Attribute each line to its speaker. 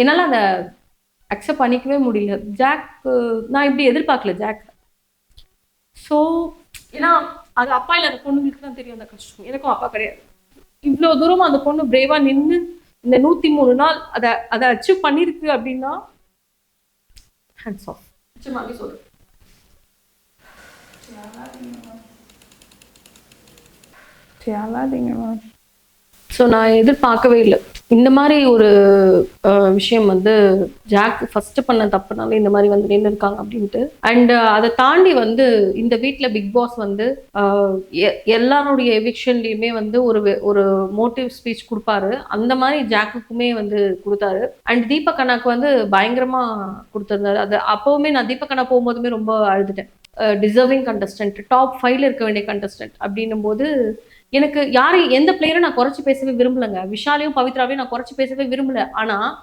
Speaker 1: என்னால் அதை அக்செப்ட் பண்ணிக்கவே முடியல. ஜாக் நான் இப்படி எதிர்பார்க்கல ஜாக் ஸோ ஏன்னா அது அப்பா இல்லாத பொண்ணுங்களுக்கு தான் தெரியும் அந்த கஷ்டம். எனக்கும் அப்பா கிடையாது. இவ்வளோ தூரம் அந்த பொண்ணு பிரேவா நின்று இந்த நூற்றி மூணு நாள் அதை அதை அச்சீவ் பண்ணியிருக்கு அப்படின்னா ஹேண்ட்ஸ் ஆஃப்
Speaker 2: மேம்.
Speaker 1: ஸோ நான் எதிர்பார்க்கவே இல்லை. இந்த மாதிரி ஒரு விஷயம் வந்து ஜாக் ஃபர்ஸ்ட் பண்ண தப்புனால இந்த மாதிரி வந்து நின்று இருக்காங்க அப்படின்ட்டு. அண்ட் அதை தாண்டி வந்து இந்த வீட்டில் பிக் பாஸ் வந்து எ- எல்லாருடைய எவிக்ஷன்லையுமே வந்து ஒரு ஒரு மோட்டிவ் ஸ்பீச் கொடுப்பாரு. அந்த மாதிரி ஜாக்குக்குமே வந்து கொடுத்தாரு. அண்ட் தீபக் அண்ணாக்கு வந்து பயங்கரமா கொடுத்துருந்தாரு. அது அப்பவுமே நான் தீபக் அண்ணா போகும்போதுமே ரொம்ப அழுதுட்டேன். டிசர்விங் கண்டஸ்டன்ட் டாப் ஃபைவ்ல இருக்க வேண்டிய கண்டஸ்டன்ட் அப்படின்னும் போது எனக்கு யாரையும் எந்த பிளேயரும் நான் குறைச்சி பேசவே விரும்பலங்க. விஷாலையும் பவித்ராவையும் நான் குறைச்சி பேசவே விரும்பல. ஆனா